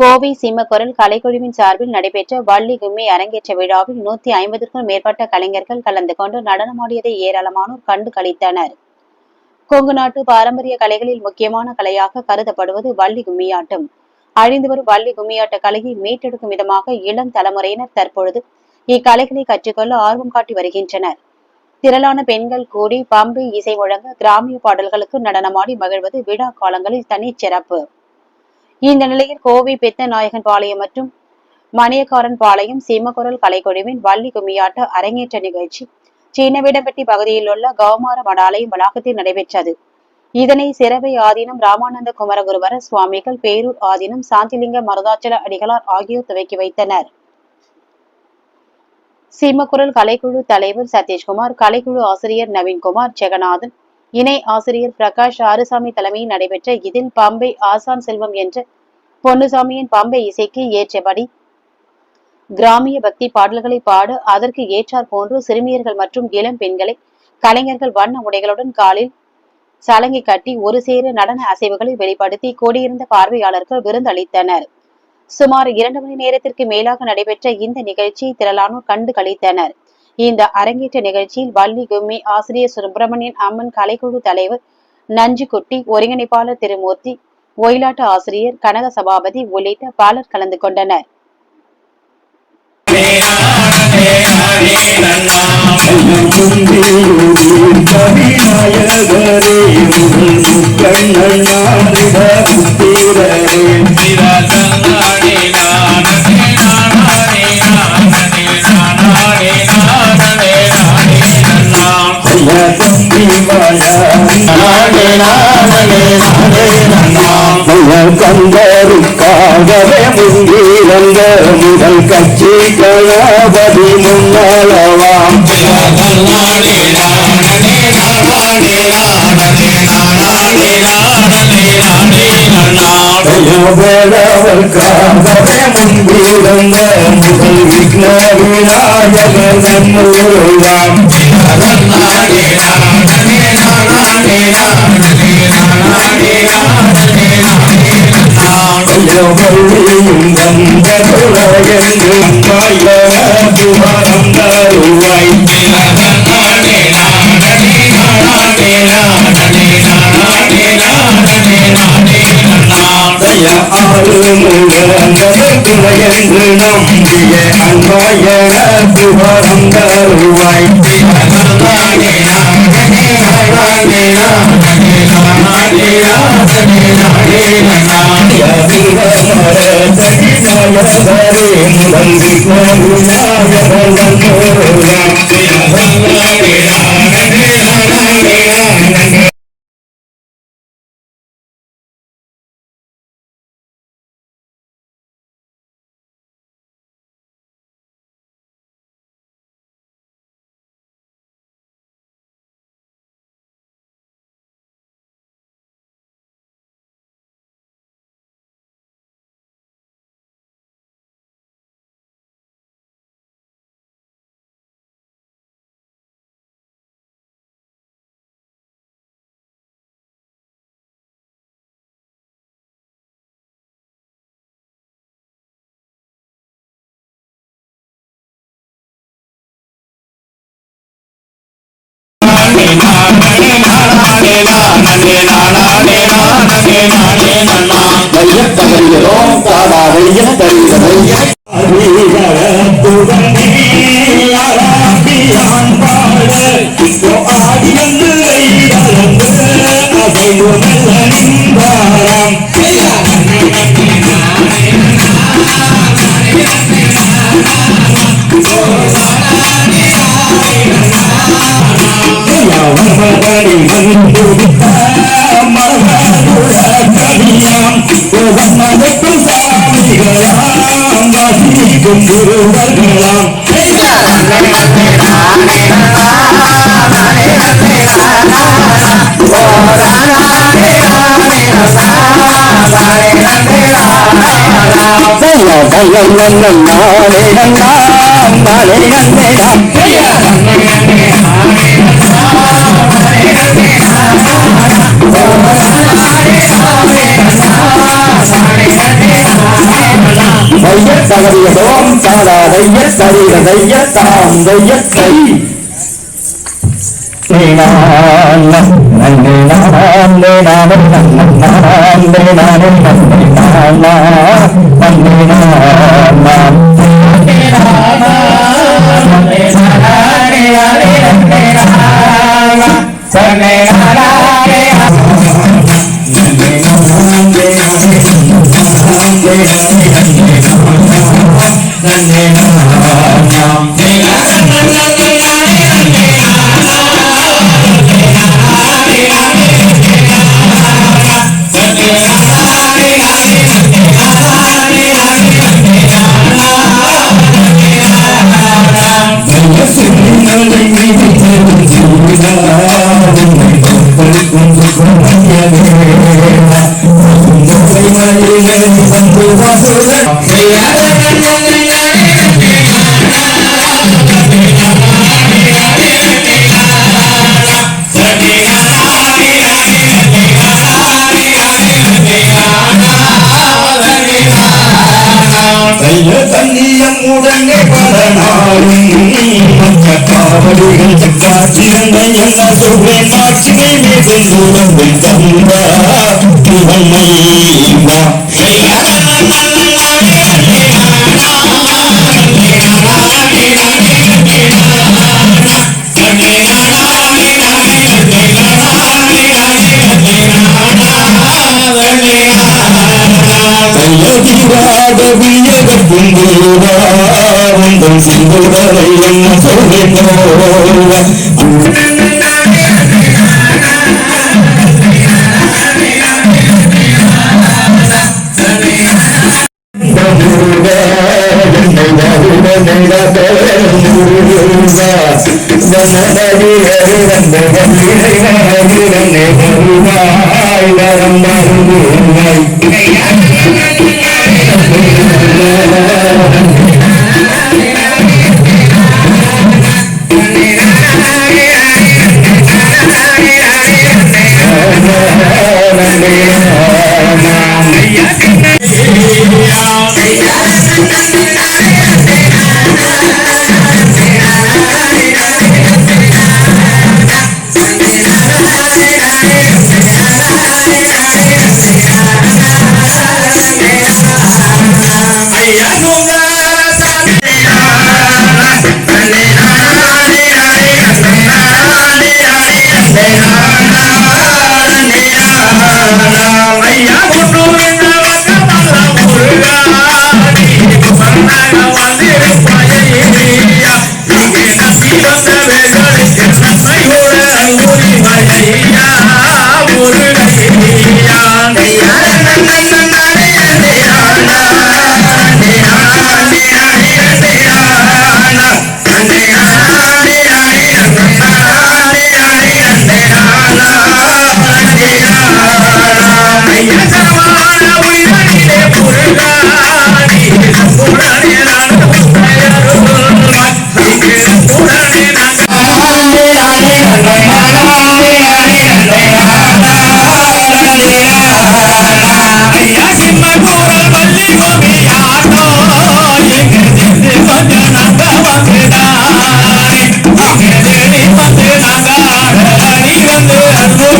கோவை சிம்மக்குரல் கலைக்குழுவின் சார்பில் நடைபெற்ற வள்ளி கும்மி அரங்கேற்ற விழாவில் நூத்தி ஐம்பதுக்கும் மேற்பட்ட கலைஞர்கள் கலந்து கொண்டு நடனமாடியதை ஏராளமானோர் கண்டு கழித்தனர் கொங்கு நாட்டு பாரம்பரிய கலைகளில் முக்கியமான கலையாக கருதப்படுவது வள்ளி கும்மியாட்டம். அழிந்து வரும் வள்ளி கும்மியாட்ட கலையை மீட்டெடுக்கும் விதமாக இளம் தலைமுறையினர் தற்பொழுது இக்கலைகளை கற்றுக்கொள்ள ஆர்வம் காட்டி வருகின்றனர். திரளான பெண்கள் கூடி பம்பு இசை முழங்க கிராமிய பாடல்களுக்கு நடனமாடி மகிழ்வது விழா காலங்களில் தனிச்சிறப்பு. இந்த நிலையில் கோவை பெத்தநாயகன் பாளையம் மற்றும் மணியக்காரன் பாளையம் சீமக்குரல் கலைக்குழுவின் வள்ளி கும்மியாட்ட அரங்கேற்ற நிகழ்ச்சி. சீனவிடம்பட்டி பகுதியில் உள்ள கௌமார மடாலயம் வளாகத்தில் நடைபெற்றது. இதனை சிறவை ஆதீனம் ராமானந்த குமரகுருவர சுவாமிகள் பேரூர் ஆதீனம் சாந்திலிங்க மருதாச்சல அடிகளார் ஆகியோர் துவக்கி வைத்தனர். சீமக்குரல் கலைக்குழு தலைவர் சதீஷ்குமார் கலைக்குழு ஆசிரியர் நவீன்குமார் ஜெகநாதன் இணை ஆசிரியர் பிரகாஷ் ஆறுசாமி தலைமையில் நடைபெற்ற இதில் பம்பை ஆசான் செல்வம் என்ற பொன்னுசாமியின் பம்பை இசைக்கு ஏற்றபடி கிராமிய பக்தி பாடல்களை பாட அதற்கு ஏற்றார் போன்று சிறுமியர்கள் மற்றும் இளம் பெண்களை கலைஞர்கள் வண்ண உடைகளுடன் காலில் சலங்கை கட்டி ஒரு சேர நடன அசைவுகளை வெளிப்படுத்தி கூடியிருந்த பார்வையாளர்கள் விருந்தளித்தனர். சுமார் இரண்டு மணி நேரத்திற்கு மேலாக நடைபெற்ற இந்த நிகழ்ச்சியை திரளானோர் கண்டு கழித்தனர் இந்த அரங்கேற்ற நிகழ்ச்சியில் வள்ளி கும்மி ஆசிரியர் சுப்பிரமணியன் அம்மன் கலைக்குழு தலைவர் நஞ்சுக்குட்டி ஒருங்கிணைப்பாளர் திருமூர்த்தி ஒயிலாட்ட ஆசிரியர் கனக சபாபதி உள்ளிட்ட பலர் கலந்து கொண்டனர். கவிநாயகரே கந்தருக்காகவே முன்னிறந்த முதல் கட்சி கணபதி முன்னாளவாம் வேளவர்க்காகவே முன்பிருந்த முதல் விக்ன Vinayagar நம்மூராம் na na na na தருவாய் தய ஆளுமுகந்ததுணையென்று நம்பிய அன்பாய தருவாய் மையத்தறிகிறோம் காதா மையத்தறிகிறோம் வையத்தவரிகிறோம் தாடா வையத்தவரிகளை குருவர்களாம் நானே ta là đi bốn ta là đây nhất ta đi là đây nhất ta hồng đây nhất đi Hãy subscribe cho kênh Ghiền Mì Gõ Để không bỏ lỡ những video hấp dẫn உடனே பரநாளும் மற்ற காவடிகள் காட்சியங்க என்ன சொல்றேன் மாட்சிமை மீது வந்து தந்தா துவமைவா தையதிராத புங்குவா உங்கள் சிந்துவரை என்ன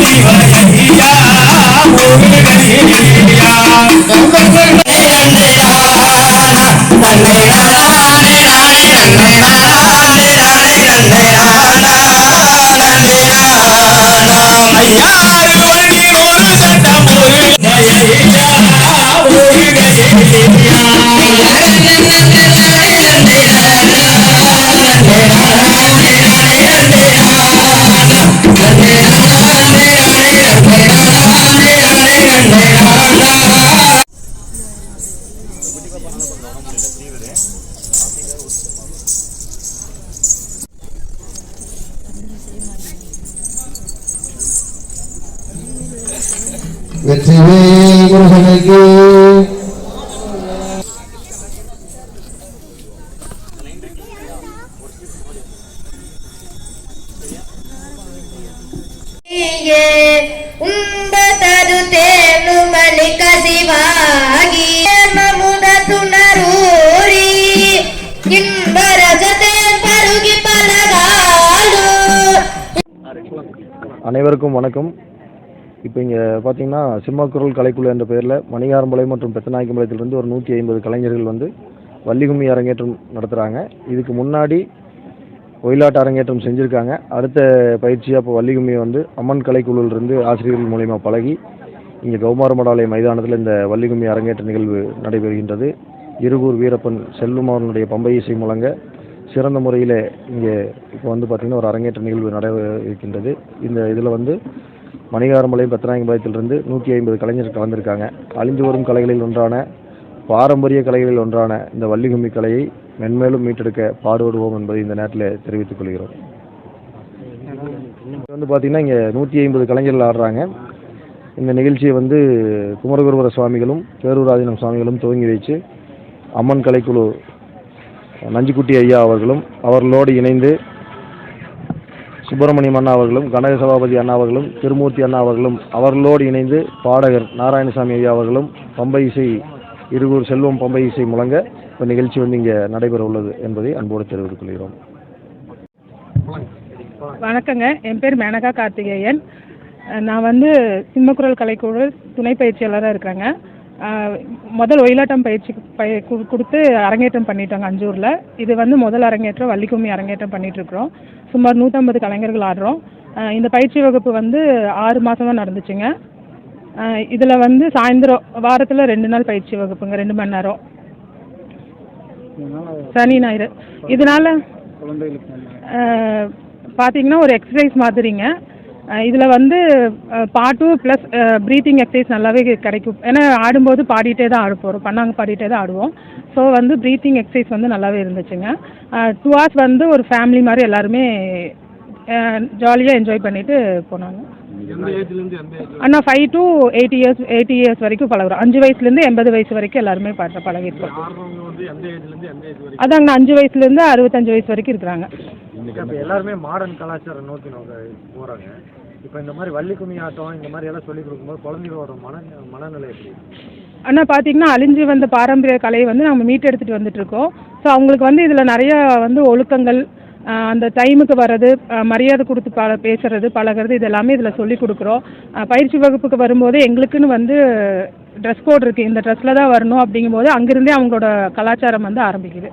சொல்றேன் வெற்றிவேல் முருகனுக்கு ಉಂಬತರು ತೇನು ಮನೆ ಕಸಿವಾಗಿ ನಮುದ ತುನರೂರಿ ಇಂಬರ ಜೊತೆ அனைவருக்கும் வணக்கம் இப்போ இங்கே பார்த்தீங்கன்னா சிம்மக்குரல் கலைக்குழு என்ற பெயரில் மணிகாரம்பாளையம் மற்றும் பெத்தநாயக்கம்பாளையத்திலிருந்து ஒரு நூற்றி ஐம்பது கலைஞர்கள் வந்து வள்ளிகும்மி அரங்கேற்றம் நடத்துகிறாங்க இதுக்கு முன்னாடி ஒயிலாட்டு அரங்கேற்றம் செஞ்சுருக்காங்க. அடுத்த பயிற்சியாக இப்போ வள்ளிகும்மி வந்து அம்மன் கலைக்குழுவிலிருந்து ஆசிரியர்கள் மூலயமா பழகி இங்கே கௌமாரமடாலய மைதானத்தில் இந்த வள்ளிகும்மி அரங்கேற்ற நிகழ்வு நடைபெறுகின்றது. இருகூர் வீரப்பன் செல்வம் அவர்களுடைய பம்பை இசை முழங்க சிறந்த முறையில் இங்கே இப்போ வந்து பார்த்திங்கன்னா ஒரு அரங்கேற்ற நிகழ்வு நடைபெற இருக்கின்றது. இந்த இதில் வந்து மணிகாரம்பாளையம் பத்தநாயகம்பாளையத்திலிருந்து நூற்றி ஐம்பது கலைஞர்கள் கலந்திருக்காங்க. அழிந்து வரும் கலைகளில் ஒன்றான பாரம்பரிய கலைகளில் ஒன்றான இந்த வள்ளிகும்மி கலையை மென்மேலும் மீட்டெடுக்க பாடுபடுவோம் என்பதை இந்த நேரத்தில் தெரிவித்துக் கொள்கிறோம். வந்து பார்த்திங்கன்னா இங்கே நூற்றி ஐம்பது கலைஞர்கள் ஆடுறாங்க. இந்த நிகழ்ச்சியை வந்து குமரகுருவர சுவாமிகளும் பேரூராதீனம் சுவாமிகளும் துவங்கி வைத்து அம்மன் கலைக்குழு நஞ்சுக்குட்டி ஐயா அவர்களும் அவர்களோடு இணைந்து சுப்பிரமணியம் அண்ணா அவர்களும் கனக சபாபதி அண்ணா அவர்களும் திருமூர்த்தி அண்ணா அவர்களும் அவர்களோடு இணைந்து பாடகர் நாராயணசாமி ஐயா அவர்களும் பம்பை இசை இருகூர் செல்வம் பம்பை இசை முழங்க இப்போ நிகழ்ச்சி வந்து இங்கே நடைபெற உள்ளது என்பதை அன்போடு தெரிவித்துக் கொள்கிறோம். வணக்கங்க. என் பேர் மேனகா கார்த்திகேயன். நான் வந்து சிம்மக்குரல் கலைக்குழு துணை பயிற்சியாளராக இருக்கிறேங்க. முதல் ஒயிலாட்டம் பயிற்சி பய கொடுத்து அரங்கேற்றம் பண்ணிட்டோங்க அஞ்சூரில். இது வந்து முதல் அரங்கேற்றம் வள்ளிக்கும்மி அரங்கேற்றம் பண்ணிகிட்ருக்குறோம் சுமார் நூற்றம்பது கலைஞர்கள் ஆடுறோம். இந்த பயிற்சி வகுப்பு வந்து ஆறு மாதம் தான் நடந்துச்சுங்க. இதில் வந்து சாயந்தரம் வாரத்தில் ரெண்டு நாள் பயிற்சி வகுப்புங்க ரெண்டு மணி நேரம். சனி ஞாயிறு. இதனால பார்த்தீங்கன்னா ஒரு எக்ஸசைஸ் மாதிரிங்க. இதில் வந்து பாட்டு ப்ளஸ் ப்ரீத்திங் எக்ஸசைஸ் நல்லாவே கிடைக்கும். ஏன்னா ஆடும்போது பாடிட்டே தான் ஆட போகிறோம் பண்ணாங்க பாடிட்டே தான் ஆடுவோம். ஸோ வந்து ப்ரீத்திங் எக்ஸசைஸ் வந்து நல்லாவே இருந்துச்சுங்க. டூ ஹவர்ஸ் வந்து ஒரு ஃபேமிலி மாதிரி எல்லாருமே ஜாலியாக என்ஜாய் பண்ணிட்டு போனாங்க. அண்ணா five to eighty years eighty years வரைக்கும் பழகுறோம். அஞ்சு வயசுலேருந்து எண்பது வயசு வரைக்கும் எல்லாருமே பழ பழகிருக்கோம் அதாங்கண்ணா அஞ்சு வயசுலேருந்து அறுபத்தஞ்சு வயசு வரைக்கும் இருக்கிறாங்க. எல்லாருமே மாடர்ன் கலாச்சாரம் நோக்க போகிறாங்க இப்போ இந்த மாதிரி வள்ளி கும்மி ஆட்டம் இந்த மாதிரி எல்லாம் சொல்லி கொடுக்கும்போது குழந்தைகளோட மன மனநிலை எப்படி அண்ணா பார்த்தீங்கன்னா அழிஞ்சு வந்த பாரம்பரிய கலையை வந்து நம்ம மீட்டெடுத்துட்டு வந்துட்டு இருக்கோம் ஸோ அவங்களுக்கு வந்து இதில் நிறைய வந்து ஒழுக்கங்கள் அந்த டைமுக்கு வர்றது மரியாதை கொடுத்து ப பேசுறது பழகுறது இது எல்லாமே இதில் சொல்லி கொடுக்குறோம். பயிற்சி வகுப்புக்கு வரும்போது எங்களுக்குன்னு வந்து ட்ரெஸ் கோட் இருக்குது இந்த ட்ரெஸ்ஸில் தான் வரணும் அப்படிங்கும்போது அங்கிருந்தே அவங்களோட கலாச்சாரம் வந்து ஆரம்பிக்குது.